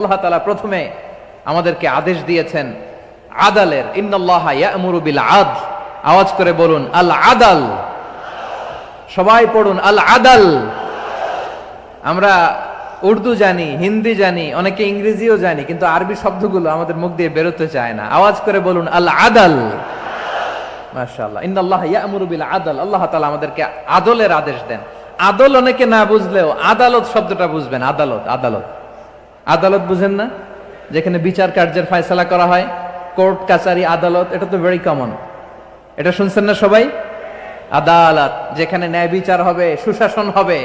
আল্লাহ তালা প্রথমে আমাদেরকে আদেশ দিয়েছেন, আদালের, ইন্নাল্লাহ আদ আওয়াজ করে বলুন আল আদাল সবাই পড়ুন আল আদাল আমরা উর্দু জানি, হিন্দি জানি, অনেকে ইংরেজিও জানি, কিন্তু আরবি শব্দগুলো আমাদের মুখ দিয়ে বেরোতে চায় না। আওয়াজ করে বলুন আল আদাল মাশাআল্লাহ। ইন্নাল্লাহ ইয়ামুরু বিল আদাল আল্লাহ তালা আমাদেরকে আদলের আদেশ দেন। আদল অনেকে না বুঝলেও আদালত শব্দটা বুঝবেন, আদালত আদালত। আদালত বুঝেন না? যেখানে বিচার কার্যের ফয়সালা করা হয়, কোর্ট কাচারি আদালত, এটা তো ভেরি কমন এটা শুনছেন না সবাই? আদালত, যেখানে ন্যায় বিচার হবে, সুশাসন হবে,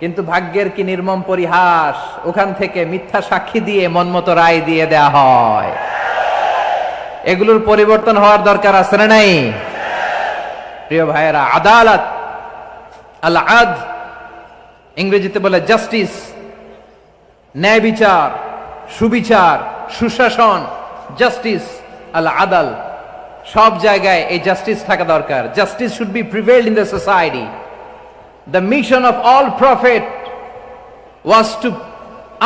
কিন্তু ভাগ্যের কি নির্মম পরিহাস, ওখান থেকে মিথ্যা সাক্ষী দিয়ে মনমতো রায় দিয়ে দেয়া হয়। এগুলোর পরিবর্তন হওয়ার দরকার আছে না নাই? প্রিয় ভাইয়েরা, আদালত আল আদ ইংরেজিতে বলে জাস্টিস ন্যায় বিচার সুবিচার, সুশাসন জাস্টিস আল আদাল। সব জায়গায় এই জাস্টিস থাকা দরকার। Justice should be prevailed in the society the mission of all prophet was to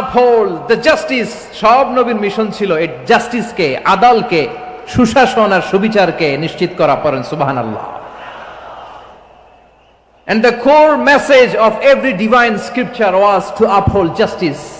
uphold the justice সব নবীর মিশন ছিল এই জাস্টিসকে আদালকে, সুশাসন আর সুবিচারকে নিশ্চিত করা পড়েন সুবাহান আল্লাহ And the core message of every divine scripture was to uphold justice.